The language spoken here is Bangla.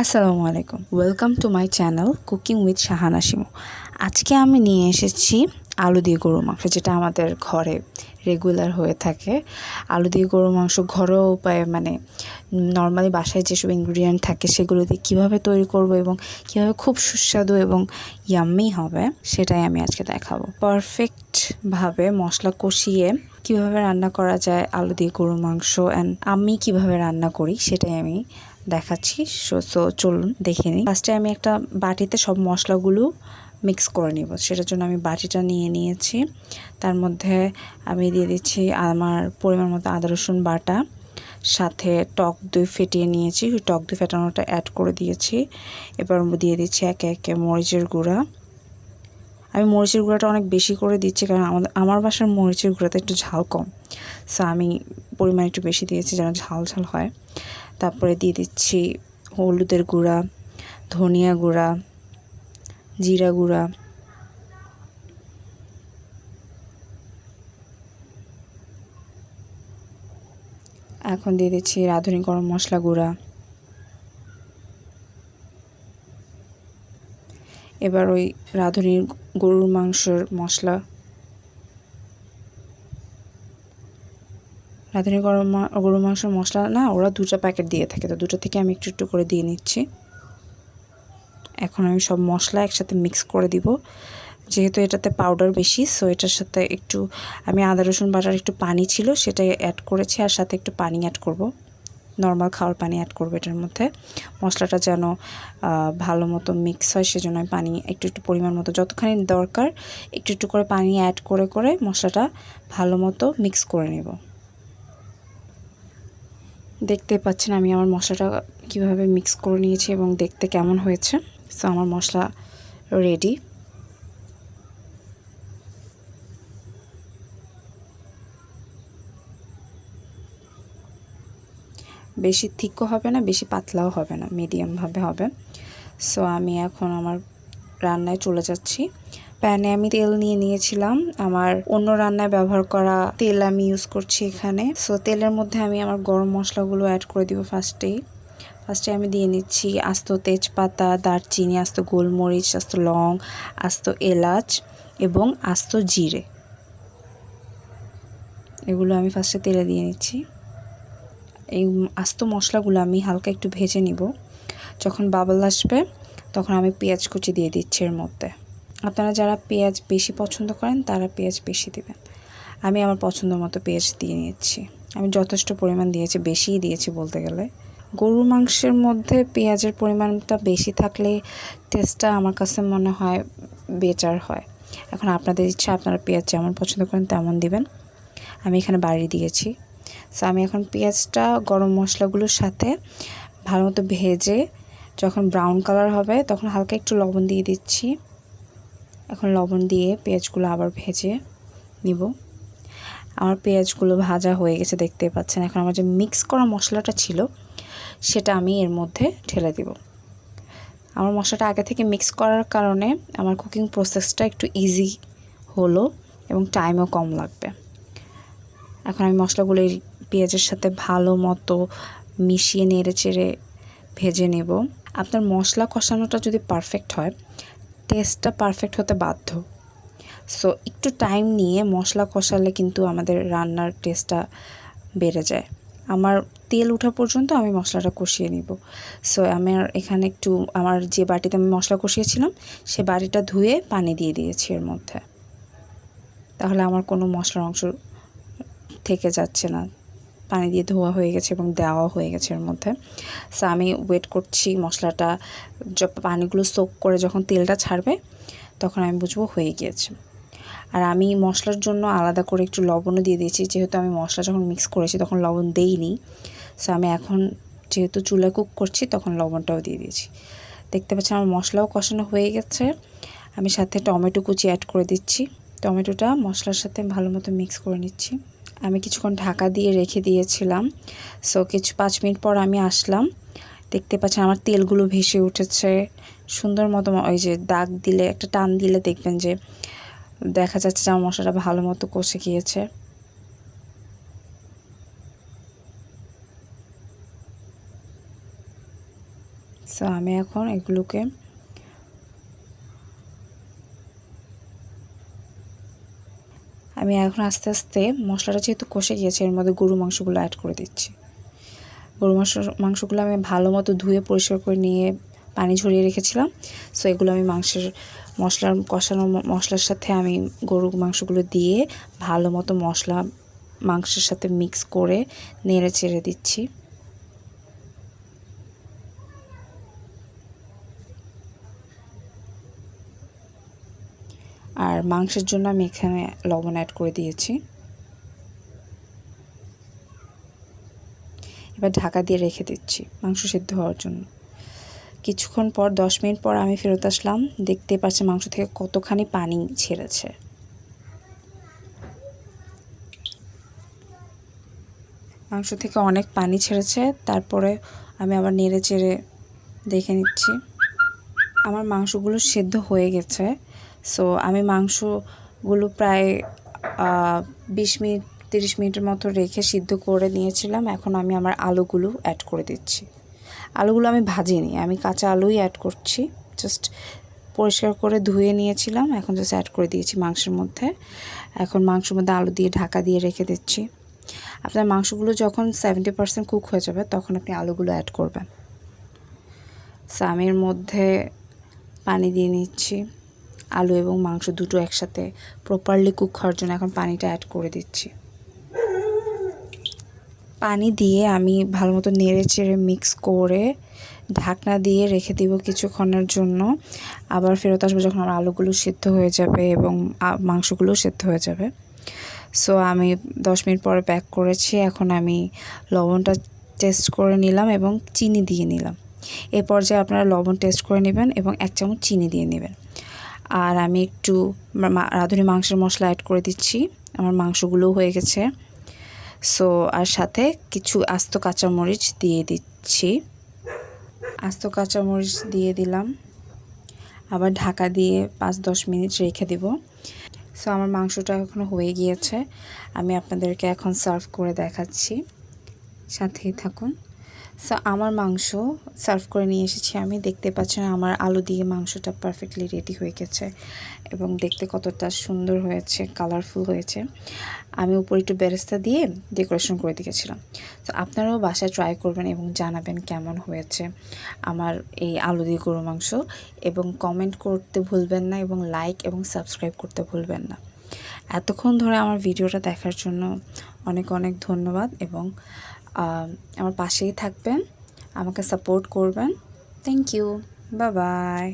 আসসালামু আলাইকুম। Welcome to my channel cooking with Shahana Shimu আজকে আমি নিয়ে এসেছি আলু দিয়ে গরু মাংস, যেটা আমাদের ঘরে রেগুলার হয়ে থাকে। আলু দিয়ে গরু মাংস ঘরোয়া উপায়ে মানে নর্মালি বাসায় যেসব ইনগ্রিডিয়েন্ট থাকে, সেগুলো দিয়ে কীভাবে তৈরি করব এবং কীভাবে খুব সুস্বাদু এবং ইয়াম্মি হবে, সেটাই আমি আজকে দেখাবো। পারফেক্টভাবে মশলা কষিয়ে কীভাবে রান্না করা যায় আলু দিয়ে গরু মাংস অ্যান্ড আমি কীভাবে রান্না করি, সেটাই আমি দেখাচ্ছি। সো সো চলুন, দেখে নিই। ফার্স্টে আমি একটা বাটিতে সব মশলাগুলো মিক্স করে নিব। সেটার জন্য আমি বাটিটা নিয়ে নিয়েছি। তার মধ্যে আমি দিয়ে দিচ্ছি আমার পরিমাণ মতো আদা, রসুন বাটা। সাথে টক দই ফেটিয়ে নিয়েছি। টক দই ফেটানোটা অ্যাড করে দিয়েছি। এবার দিয়ে দিচ্ছি একে একে মরিচের গুঁড়া। আমি মরিচের গুঁড়াটা অনেক বেশি করে দিচ্ছি কারণ আমাদের, আমার বাসার মরিচের গুঁড়াতে একটু ঝাল কম। সো আমি পরিমাণ একটু বেশি দিয়েছি যেন ঝাল ঝাল হয়। তারপরে দিয়ে দিচ্ছি হলুদের গুঁড়া, ধনিয়া গুঁড়া, জিরা গুঁড়া। এখন দিয়ে দিচ্ছি রাঁধুনি গরম মশলা গুঁড়া। এবার ওই রাঁধুনির গরুর মাংসর মশলা রাঁধুনি গরম গরু মাংসের মশলা, না, ওরা দুটো প্যাকেট দিয়ে থাকে, তো দুটো থেকে আমি একটু একটু করে দিয়ে নিচ্ছি। এখন আমি সব মশলা একসাথে মিক্স করে দিব। যেহেতু এটাতে পাউডার বেশি সো এটার সাথে একটু, আমি আদা, রসুন, বাটার একটু পানি ছিল, সেটাই অ্যাড করেছি, আর সাথে একটু পানি অ্যাড করব। নর্মাল খাওয়ার পানি অ্যাড করব এটার মধ্যে। মশলাটা যেন ভালো মতো মিক্স হয়, সেজন্য আমি পানি একটু একটু পরিমাণ মতো, যতখানি দরকার, একটু একটু করে পানি অ্যাড করে করে মশলাটা ভালো মতো মিক্স করে নেব। দেখতে পাচ্ছেন আমি আমার মশলাটা কীভাবে মিক্স করে নিয়েছি এবং দেখতে কেমন হয়েছে। সো আমার মশলা রেডি বেশি থিকও হবে না, বেশি পাতলাও হবে না মিডিয়ামভাবে হবে। সো আমি এখন আমার রান্নায় চলে যাচ্ছি। প্যানে আমি তেল নিয়ে নিয়েছিলাম। আমার অন্য রান্নায় ব্যবহার করা তেল আমি ইউজ করছি এখানে। সো তেলের মধ্যে আমি আমার গরম মশলাগুলো অ্যাড করে দিব ফার্স্টেই ফার্স্টে আমি দিয়ে নিচ্ছি আস্ত তেজপাতা, দারচিনি, আস্ত গোলমরিচ, আস্ত লং, আস্ত এলাচ এবং আস্ত জিরে। এগুলো আমি ফার্স্টে তেলে দিয়ে নিচ্ছি। এই আস্ত মশলাগুলো আমি হালকা একটু ভেজে নিব। যখন বাবল আসবে, তখন আমি পেঁয়াজ কুচি দিয়ে দিচ্ছি এর মধ্যে। আপনারা যারা পেঁয়াজ বেশি পছন্দ করেন, তারা পেঁয়াজ বেশি দেবেন। আমি আমার পছন্দ মতো পেঁয়াজ দিয়ে নিচ্ছি। আমি যথেষ্ট পরিমাণ দিয়েছি, বেশিই দিয়েছি বলতে গেলে। গরুর মাংসের মধ্যে পেঁয়াজের পরিমাণটা বেশি থাকলে টেস্টটা আমার কাছে মনে হয় বেটার হয়। এখন আপনাদের ইচ্ছা, আপনারা পেঁয়াজ যেমন পছন্দ করেন তেমন দিবেন। আমি এখানে বাড়ি দিয়েছি। সো আমি এখন পেঁয়াজটা গরম মশলাগুলোর সাথে ভালো মতো ভেজে যখন ব্রাউন কালার হবে, তখন হালকা একটু লবণ দিয়ে দিচ্ছি। এখন লবণ দিয়ে পেঁয়াজগুলো আবার ভেজে নিব। আমার পেঁয়াজগুলো ভাজা হয়ে গেছে দেখতে পাচ্ছেন। এখন আমার যে মিক্স করা মশলাটা ছিল, সেটা আমি এর মধ্যে ঢেলে দিব। আমার মশলাটা আগে থেকে মিক্স করার কারণে আমার কুকিং প্রসেসটা একটু ইজি হলো এবং টাইমও কম লাগবে। এখন আমি মশলাগুলো পেঁয়াজের সাথে ভালো মতো মিশিয়ে নেড়ে চেড়ে ভেজে নেব। আপনার মশলা কষানোটা যদি পারফেক্ট হয় টেস্টটা পারফেক্ট হতে বাধ্য। সো একটু টাইম নিয়ে মশলা কষালে কিন্তু আমাদের রান্নার টেস্টটা বেড়ে যায়। আমার তেল ওঠা পর্যন্ত আমি মশলাটা কষিয়ে নিব। সো আমার এখানে একটু, আমার যে বাটিতে আমি মশলা কষিয়েছিলাম, সে বাটিটা ধুয়ে পানি দিয়ে দিয়েছি এর মধ্যে। তাহলে আমার কোনো মশলার অংশ থেকে যাচ্ছে না। পানি দিয়ে ধোয়া হয়ে গেছে এবং দেওয়া হয়ে গেছে এর মধ্যে। সো আমি ওয়েট করছি মশলাটা পানিগুলো সোক করে যখন তেলটা ছাড়বে, তখন আমি বুঝব হয়ে গিয়েছে। আর আমি মশলার জন্য আলাদা করে একটু লবণও দিয়ে দিয়েছি। যেহেতু আমি মশলা যখন মিক্স করেছি তখন লবণ দেইনি। সো আমি এখন যেহেতু চুলায় কুক করছি তখন লবণটাও দিয়ে দিয়েছি। দেখতে পাচ্ছি আমার মশলাও কষানো হয়ে গেছে। আমি সাথে টমেটো কুচি অ্যাড করে দিচ্ছি। টমেটোটা মশলার সাথে ভালো মতো মিক্স করে নিচ্ছি। আমি কিছুক্ষণ ঢাকা দিয়ে রেখে দিয়েছিলাম। সো কিছু পাঁচ মিনিট পর আমি আসলাম। দেখতে পাচ্ছেন আমার তেলগুলো ভেসে উঠেছে। সুন্দর মতো ওই যে দাগ দিলে, একটা টান দিলে দেখবেন যে দেখা যাচ্ছে যে আমার মশলাটা ভালো মতো কষে গিয়েছে। সো সো আমি এখন এগুলোকে আমি এখন আস্তে আস্তে মশলাটা যেহেতু কষে গিয়েছে, এর মধ্যে গরু মাংসগুলো অ্যাড করে দিচ্ছি। গরু মাংস, মাংসগুলো আমি ভালো মতো ধুয়ে পরিষ্কার করে নিয়ে পানি ঝরিয়ে রেখেছিলাম। সো এগুলো আমি মাংসের মশলার কষানো মশলার সাথে আমি গরু মাংসগুলো দিয়ে ভালো মতো মশলা মাংসের সাথে মিক্স করে নেড়ে চেড়ে দিচ্ছি। আর মাংসের জন্য আমি এখানে লবণ অ্যাড করে দিয়েছি। এবার ঢাকা দিয়ে রেখে দিচ্ছি মাংস সিদ্ধ হওয়ার জন্য। কিছুক্ষণ পর, দশ মিনিট পর আমি ফেরত আসলাম। দেখতে পাচ্ছি মাংস থেকে কতখানি পানি ছেড়েছে। মাংস থেকে অনেক পানি ছেড়েছে। তারপরে আমি আবার নেড়ে চেড়ে দেখে নিচ্ছি। আমার মাংসগুলো সেদ্ধ হয়ে গেছে। সো আমি মাংসগুলো প্রায় বিশ মিনিট, তিরিশ মিনিটের মতো রেখে সিদ্ধ করে নিয়েছিলাম। এখন আমি আমার আলুগুলো অ্যাড করে দিচ্ছি। আলুগুলো আমি ভাজিনি, আমি কাঁচা আলুই অ্যাড করছি। জাস্ট পরিষ্কার করে ধুয়ে নিয়েছিলাম, এখন জাস্ট অ্যাড করে দিয়েছি মাংসের মধ্যে। এখন মাংসের মধ্যে আলু দিয়ে ঢাকা দিয়ে রেখে দিচ্ছি। আপনার মাংসগুলো যখন সেভেন্টি পার্সেন্ট কুক হয়ে যাবে, তখন আপনি আলুগুলো অ্যাড করবেন। সামের মধ্যে পানি দিয়ে নিচ্ছি। আলু এবং মাংস দুটো একসাথে প্রপারলি কুক হওয়ার জন্য এখন পানিটা অ্যাড করে দিচ্ছি। পানি দিয়ে আমি ভালো মতো নেড়ে চেড়ে মিক্স করে ঢাকনা দিয়ে রেখে দিব কিছুক্ষণের জন্য। আবার ফেরত আসব যখন আমার আলুগুলো সিদ্ধ হয়ে যাবে এবং মাংসগুলো সিদ্ধ হয়ে যাবে। সো আমি দশ মিনিট পরে প্যাক করেছি। এখন আমি লবণটা টেস্ট করে নিলাম এবং চিনি দিয়ে নিলাম। এ পর্যায়ে আপনারা লবণ টেস্ট করে নেবেন এবং এক চামচ চিনি দিয়ে নেবেন। আর আমি একটু রাঁধুনি মাংসের মশলা অ্যাড করে দিচ্ছি। আমার মাংসগুলো হয়ে গেছে। সো আর সাথে কিছু আস্ত কাঁচামরিচ দিয়ে দিচ্ছি। আস্ত কাঁচামরিচ দিয়ে দিলাম। আবার ঢাকা দিয়ে পাঁচ দশ মিনিট রেখে দিব। সো আমার মাংসটা এখনও হয়ে গিয়েছে। আমি আপনাদেরকে এখন সার্ভ করে দেখাচ্ছি। সাথেই থাকুন। সো আমার মাংস সার্ভ করে নিয়ে এসেছি আমি। দেখতে পাচ্ছেন আমার আলু দিয়ে মাংসটা পারফেক্টলি রেডি হয়ে গেছে এবং দেখতে কতটা সুন্দর হয়েছে কালারফুল হয়েছে। আমি উপরে একটু বেরেস্তা দিয়ে ডেকোরেশন করে দিয়েছিলাম। তো আপনারাও বাসায় ট্রাই করবেন এবং জানাবেন কেমন হয়েছে আমার এই আলু দিয়ে গরু মাংস এবং কমেন্ট করতে ভুলবেন না এবং লাইক এবং সাবস্ক্রাইব করতে ভুলবেন না। এতক্ষণ ধরে আমার ভিডিওটা দেখার জন্য অনেক অনেক ধন্যবাদ এবং আমার পাশেই থাকবেন আমাকে সাপোর্ট করবেন। থ্যাংক ইউ বা বাই